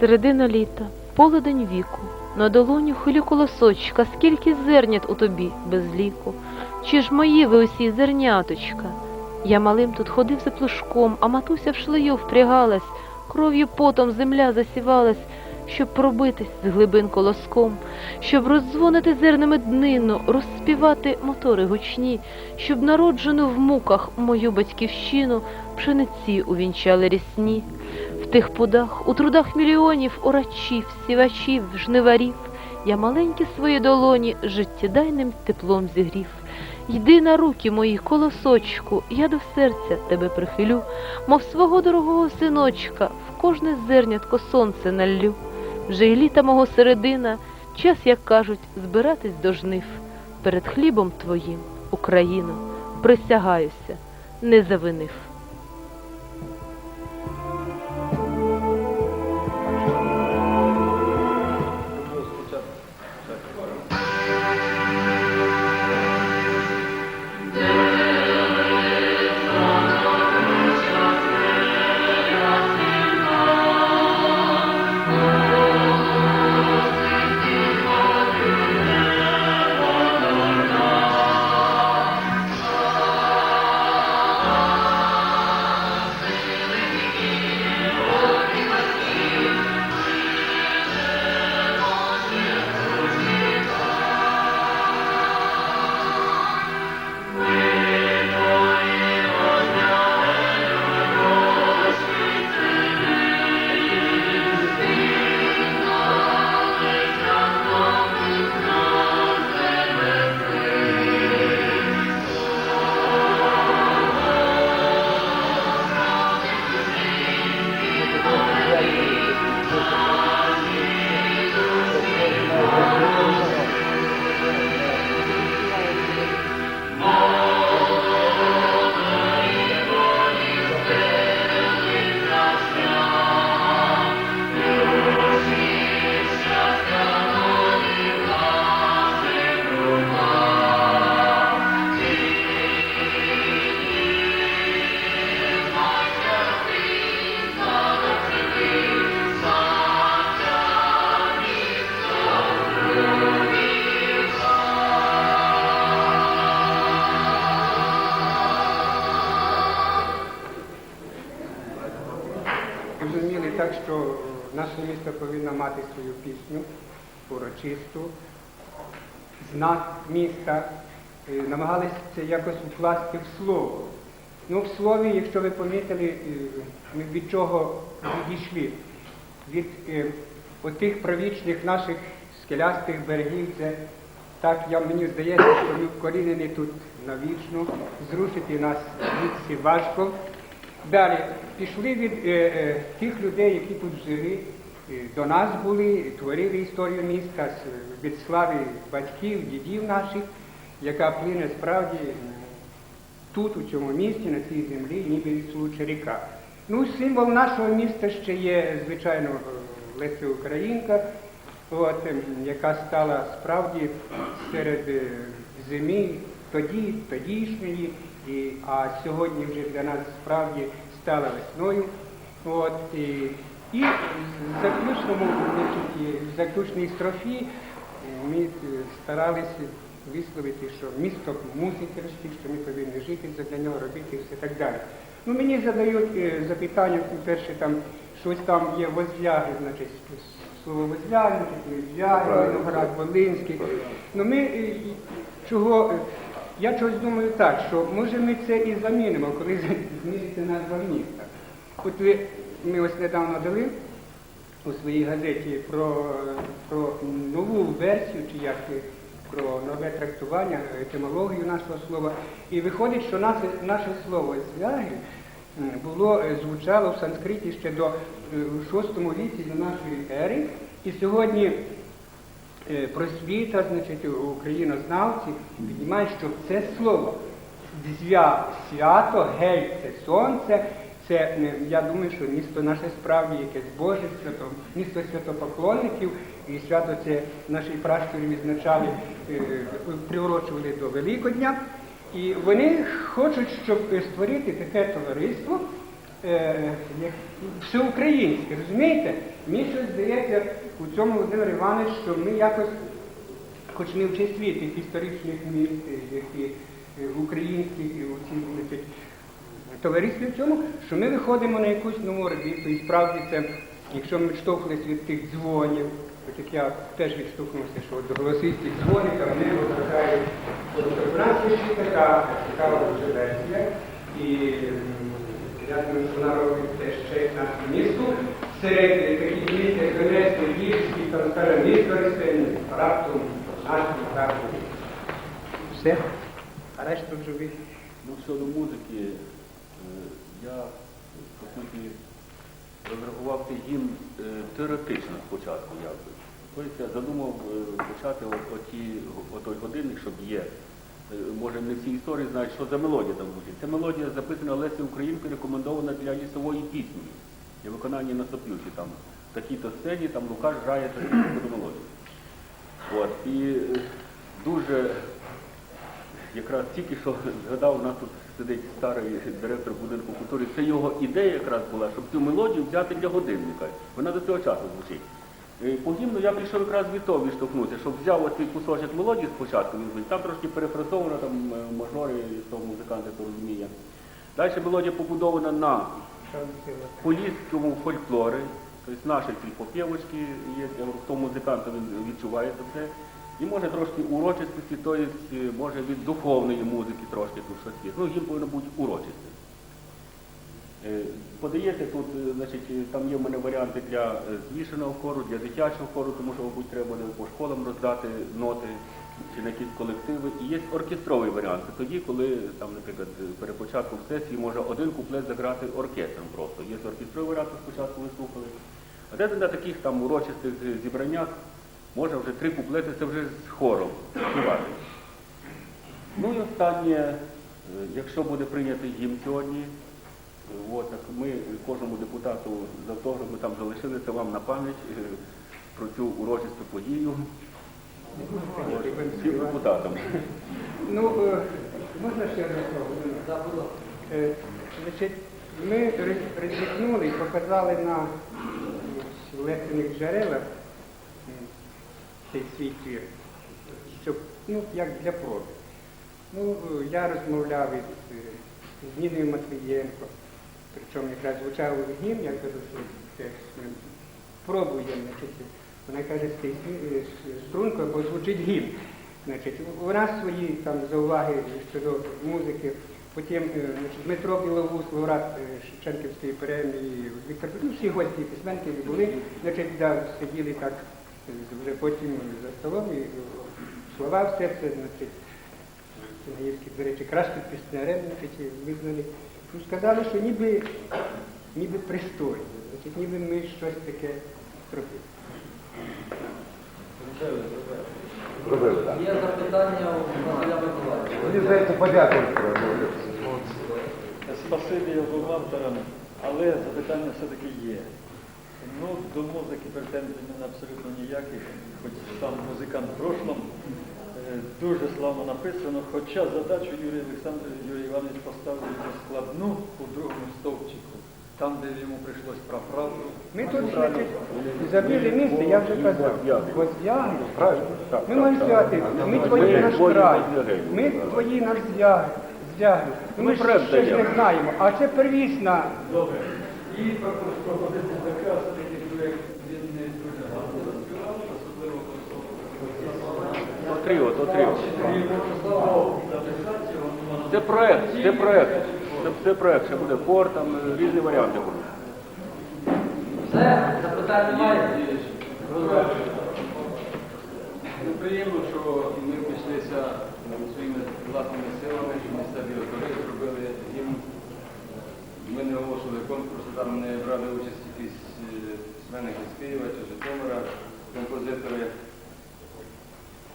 Середина літа, полудень віку, на долоню хилю колосочка, скільки зернят у тобі без ліку. Чи ж мої ви усі зерняточка? Я малим тут ходив за плужком, а матуся в шлею впрягалась, кров'ю потом земля засівалась, щоб пробитись з глибин колоском, щоб роздзвонити зернами днину, розспівати мотори гучні, щоб народжену в муках мою батьківщину пшениці увінчали рісні. В тих пудах, у трудах мільйонів орачів, сівачів, жниварів, я маленькі свої долоні життєдайним теплом зігрів. Йди на руки мої, колосочку, я до серця тебе прихилю, мов свого дорогого синочка, в кожне зернятко сонце наллю. Вже й літа мого середина, час, як кажуть, збиратись до жнив. Перед хлібом твоїм, Україно, присягаюся, не завинив. Урочисту, знак міста. Е, Намагалися це якось укласти в слово. Ну, в слові, якщо ви помітили, е, ми від чого відійшли? Від е, отих правічних наших скелястих берегів, це так я, мені здається, що ми вкорінені тут навічно, зрушити нас звідси важко. Далі пішли від е, е, тих людей, які тут жили, до нас були, творили історію міста від слави батьків, дідів наших, яка плине справді тут, у цьому місті, на цій землі, ніби від ріка. Ну, символ нашого міста ще є, звичайно, Леся Українка, от, ем, яка стала справді серед е, зими тоді, тодішньої, і, а сьогодні вже для нас справді стала весною. От, і, і в заключному, в заключній строфі ми е, старалися висловити, що місто мусить що ми повинні жити, для нього робити і все так далі. Ну, мені задають е, запитання, перше там щось там є возляги, значить, слово возляги, значить, возляги, Виноград, Волинський. Ну ми е, чого, е, я чогось думаю так, що може ми це і замінимо, коли зміниться назва міста. От ви, ми ось недавно дали у своїй газеті про, про нову версію, чи як е, про нове трактування, етимологію нашого слова. І виходить, що наше, наше слово звяги було е, звучало в санскриті ще до е, VI віці до нашої ери. І сьогодні е, просвіта, значить, українознавці піднімають, що це слово звя свято, гель це сонце. Це е, я думаю, що місто наше справді якесь Боже свято, місто святопоклонників, і свято це наші пращури відзначали, е, приурочували до Великодня. І вони хочуть, щоб е, створити таке товариство, е, всеукраїнське, розумієте? Мені щось здається у цьому Володимир Іванович, що ми якось, хоч не в числі тих історичних міст, е, які е, українських і у цій товаристві в цьому, що ми виходимо на якусь нову орбіту, і справді це, якщо ми відштовхувалися від тих дзвонів, от як я теж відштовхнувся, що от голосистих дзвонів, там вони вважають, у нас є ще така цікава дуже версія, і я думаю, що вона робить теж честь нашому місту, серед таких міст, як Донецьк, Львівський, там, скажімо, місто раптом наш так. Все, а решта вже ви. Ну, щодо музики, я по суті розрахував цей гімн е, теоретично спочатку якби. Тобто я задумав е, почати оті, отой годинник, щоб є. Е, Може не всі історії знають, що за мелодія там звучить. Ця мелодія записана Лесі Українкою, рекомендована для лісової пісні. Для виконання на соплюші. Там в такій-то сцені там Лукаш грає таку мелодію. От, і е, дуже якраз тільки що згадав, у нас тут сидить старий директор будинку культури. Це його ідея якраз була, щоб цю мелодію взяти для годинника. Вона до цього часу звучить. Е, По гімну я прийшов якраз від того відштовхнутися, щоб взяв оцей кусочок мелодії спочатку, він звучить. там трошки перефрасовано, там е, мажори, того музиканти то розуміє. Далі мелодія побудована на поліському фольклорі, тобто наші ці попєвочки є, хто музикант, він відчуває це все. І може трошки урочистості, тобто може від духовної музики трошки тут щось є. Ну, їм повинно бути урочисте. Е, Подається тут, е, значить, там є в мене варіанти для змішаного хору, для дитячого хору, тому що, мабуть, треба по школам роздати ноти чи на якісь колективи. І є оркестровий варіант. Це тоді, коли там, наприклад, перед початком сесії може один куплет заграти оркестром просто. Є оркестровий варіант, спочатку ви слухали. А де на таких там урочистих зібраннях може вже три куплети, це вже з хором співати. Ну і останнє, е, якщо буде прийнятий гімн сьогодні, е, от, так ми кожному депутату за того, щоб ми там залишили це вам на пам'ять е, про цю урочисту подію. Всім депутатам. Ну, можна ще одне слово? Значить, ми ри- ризикнули і показали на лекційних джерелах цей свій твір, щоб, ну, як для проби. Ну, я розмовляв із Ніною Матвієнко, причому якраз звучав гімн, я кажу, що теж ми пробуємо, значить, вона каже, з цією стрункою, бо звучить гімн. Значить, у нас свої там зауваги щодо музики. Потім е, значить, Дмитро Біловус, лауреат е, Шевченківської премії, Віктор ну, всі гості письменники були, значить, да, сиділи так вже потім за столом і слова все це, значить, Синаївський, до речі, кращим піснярем, значить, визнали. Ну, сказали, що ніби, ніби пристойно, значить, ніби ми щось таке зробили. Так. Є запитання у Василя Миколаївича. Мені здається, подякувати треба. Спасибі вам, Таран, але запитання все-таки є. Ну, до музики претензій мене абсолютно ніяких, хоч сам музикант в прошлом. Е, Дуже славно написано, хоча задачу Юрій Олександрович Юрій Іванович поставив йому складну у другому стовпчику, там, де йому прийшлось про правду. Ми тут, значить, забили місце, я вже казав. Возв'яги. Правильно? Ми маємо сказати, ми твої наш край, ми твої наш зв'яги. Ну, Ми ще ж не знаємо, а це первісна. Добре. І про пропозицію Отріот, отріот. Це проект, це проект. Це, це проект, ще буде хор, там е, різні варіанти будуть. Все, запитань немає? Ну, приємно, що ми пішлися своїми власними силами, що місцеві автори зробили їм. Ми не оголошували конкурсу, там не брали участь якісь е, письменники з Києва чи Житомира, композитори.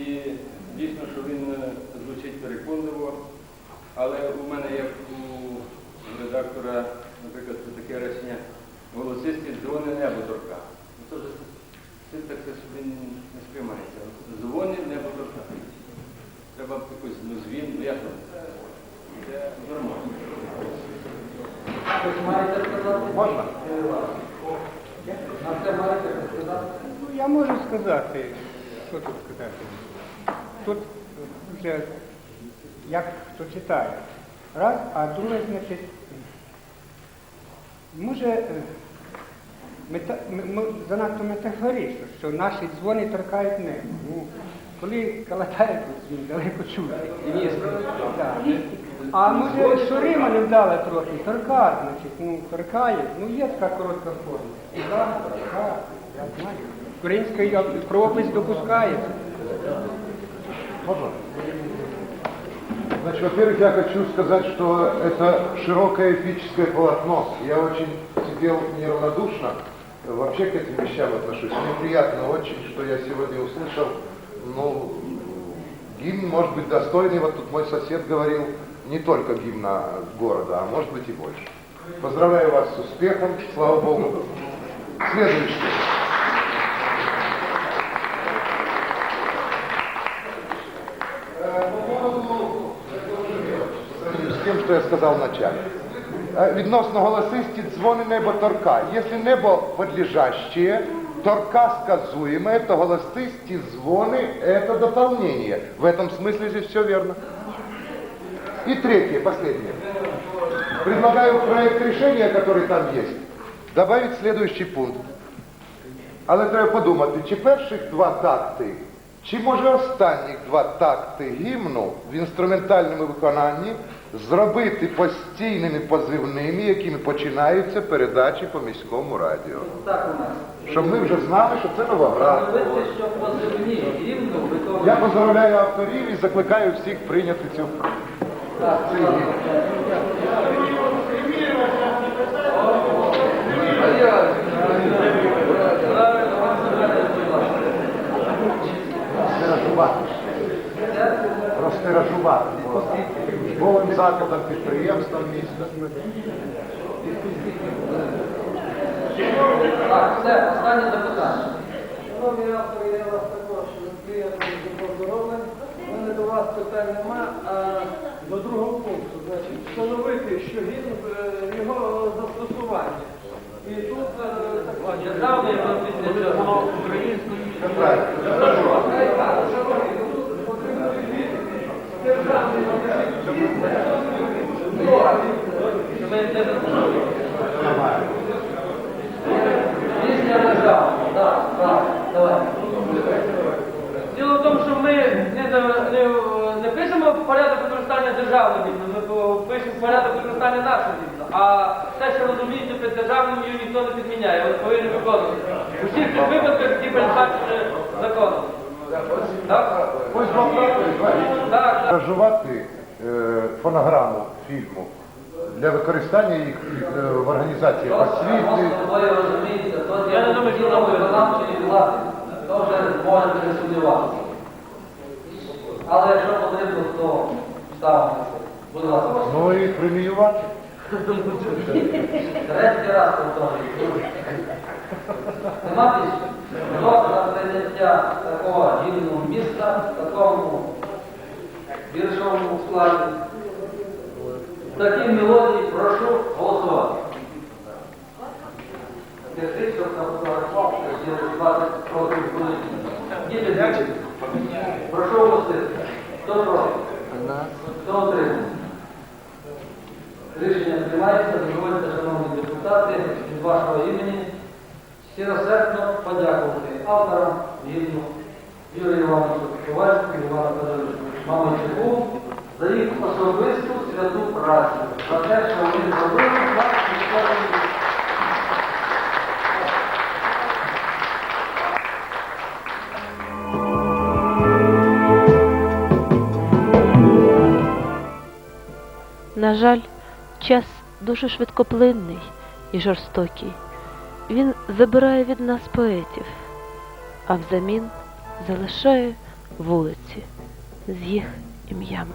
І дійсно, що він е, звучить переконливо, але у мене як у редактора, наприклад, таке речення голосисті дзвони небо торка. Ну, Це так, не сприймається. Дзвони небо торка. Треба якусь ну, звін, ну як там? Це нормально. Хтось має запитання? Можна? Це маєте сказати? Ну, я можу сказати, що тут сказати. Тут вже як хто читає. Раз, а друге, значить, може, е, мета, м- м- занадто метафорично, що наші дзвони торкають небо. Ну, коли калатає, то він далеко чути. А може, що Рима не вдала трохи, торка, значить, ну, торкає, ну є така коротка форма. Торка, я знаю. Український правопис допускає. Можно? Значит, во-первых, я хочу сказать, что это широкое эпическое полотно. Я очень сидел неравнодушно, вообще к этим вещам отношусь. Мне приятно очень, что я сегодня услышал, ну, гимн, может быть, достойный, вот тут мой сосед говорил, не только гимна города, а может быть и больше. Поздравляю вас с успехом, слава Богу. Следующий. що я сказав вначале. Е, Відносно голосисті дзвони небо торка. Якщо небо подлежащее, торка сказуемое, то голосисті звоны это дополнение. В этом смысле здесь все верно. И третье, последнее. Предлагаю в проект решения, который там есть, добавить следующий пункт. Але треба подумати, чи перших два такти, чи може останніх два такти гімну в інструментальному виконанні зробити постійними позивними, якими починаються передачі по міському радіо. Так у нас. Щоб ми вже знали, що це нова гра. Що позивні гімну виконують. Я поздравляю авторів і закликаю всіх прийняти цю Так, цей гімн. Розтиражувати. Розтиражувати. Школам, закладам, підприємствам міста. Так, все, останнє запитання. Шановні автори, я вас також приємно до поздоровлень. У мене до вас питань нема, а до другого пункту, значить, встановити, що гімн е, його застосування. І тут так, Державний після цього. Це правильно. шановні, тут потрібно відмітити, державний Ми не Немає. Після держави. Так, так, давай. Діло в тому, що ми не, не, не пишемо порядок використання державного гімну, ми пишемо порядок використання нашого гімну. А те, що розуміється під державним, його ніхто не підміняє, вони повинні виконувати. У всіх тих випадках, які передбачені законом. Так? Так, фонограму фільму для використання їх е, в організації освіти. Я не думаю, що це буде. То вже можете не сумніватися. Але якщо потрібно, то ставимо. Будь ласка. Ну і преміювати. Третій раз повторюю. Нема більше? Хто прийняття такого гімну міста, такому віршовому складі? В такій мелодії прошу голосувати. Держіть, щоб що 20 років будуть. Діти, дякую. Прошу голосувати. Хто проти? Хто отримав? Рішення приймається, дозвольте, шановні депутати, від вашого імені щиросердно подякувати авторам гімну Юрію Івановичу Ковальську, Івану Федоровичу Мамайчуку за їх особисту святу працю, за те, що вони зробили для історії. На жаль, час дуже швидкоплинний і жорстокий. Він забирає від нас поетів, а взамін залишає вулиці з їх ім'ям.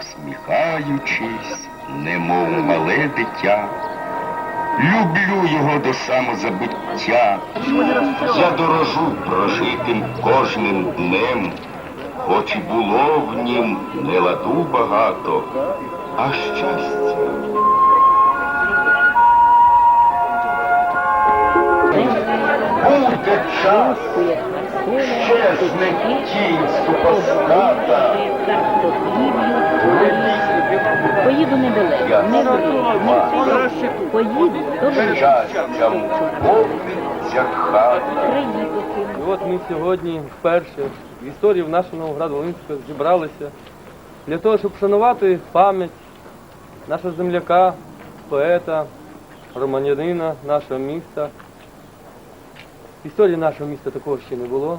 Всміхаючись, немов мале дитя, люблю його до самозабуття, задорожу прожитим кожним днем, хоч і було в нім не ладу багато, а щастя. Буде час, тінь супостата, Поїду недалеко, не вийду, поїду до щастям повниться хата. І от ми сьогодні вперше в історії в нашого Новограду Волинського зібралися для того, щоб вшанувати пам'ять нашого земляка, поета, романянина нашого міста. В історії нашого міста такого ще не було.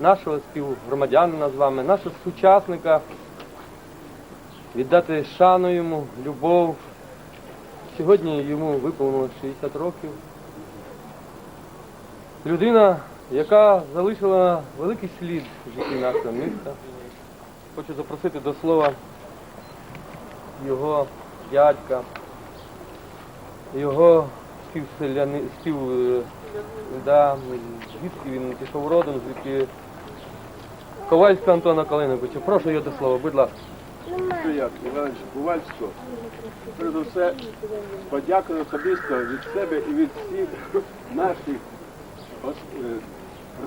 Нашого співгромадянина з вами, нашого сучасника, віддати шану йому, любов. Сьогодні йому виповнилось 60 років. Людина, яка залишила великий слід в житті нашого міста. Хочу запросити до слова його дядька, його співселяни, спів, да, звідки він пішов родом, звідки Ковальського Антона Калиновича. Прошу його до слова, будь ласка. як Іванович Ковальського, перед усе подякую особисто від себе і від всіх наших е,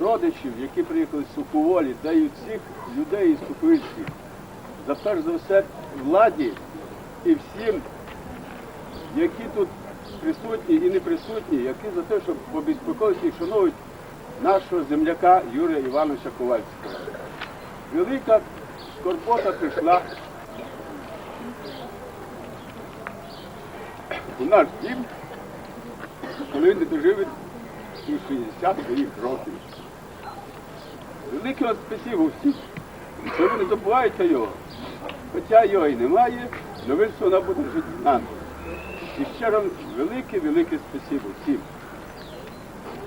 родичів, які приїхали з Суховолі, та й всіх людей із Суховицьких. За перш за все владі і всім, які тут присутні і не присутні, які за те, щоб побезпекуються і шанують нашого земляка Юрія Івановича Ковальського. Велика скорбота прийшла у наш дім, коли він не дожив і 60 своїх років. Велике от спасибо всім, що не забуваєте його. Хоча його і немає, але він все буде жити з нами. І ще раз велике-велике спасибо всім.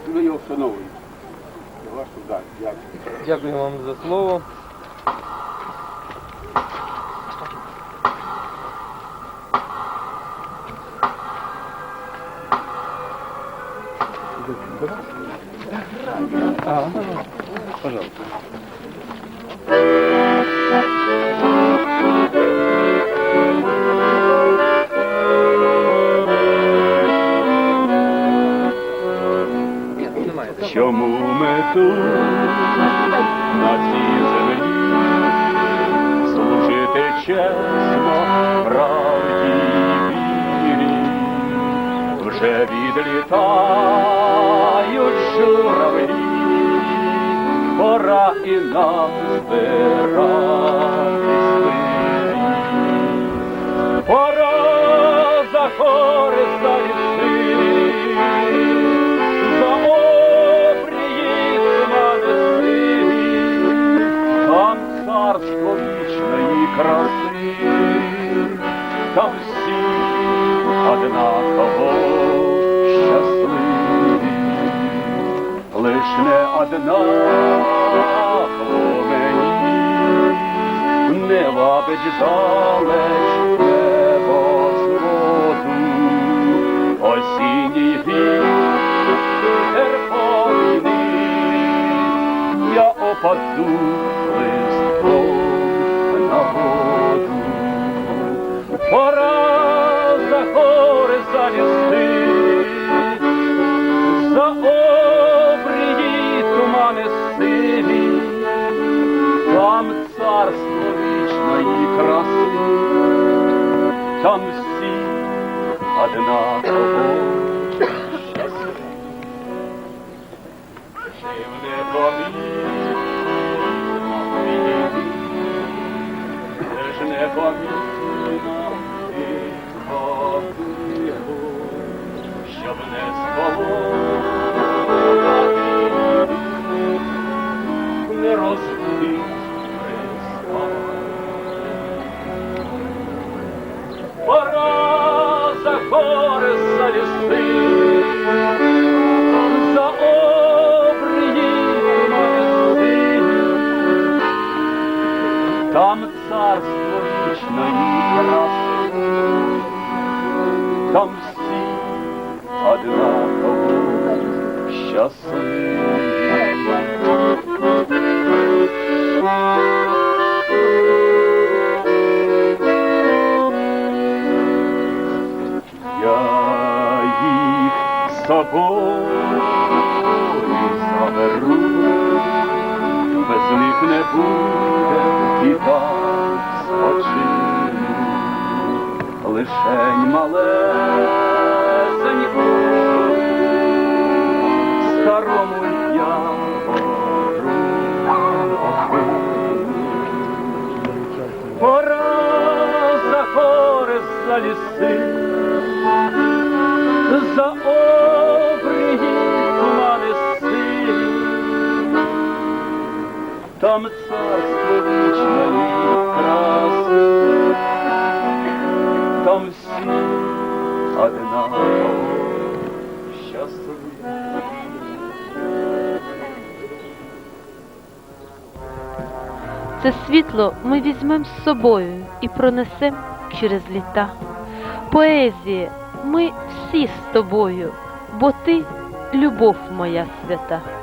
що Ви його вшановуєте. Вашу дар. Дякую. Дякую вам за слово. Чому відлітають журавлі, пора і нам збиратись я опаду на воду. Пора за гори за за обрії тумани сиві, там царство вічної краси, там всі однаково щоб не собою заберу, без них не буде і так спочину, лишень малесеньку старому я говорю. Пора за гори, за ліси. Там царство вічної краси, там всі одинаково щасливі. Це світло ми візьмем з собою і пронесем через літа. Поезія, ми всі з тобою, бо ти любов моя свята.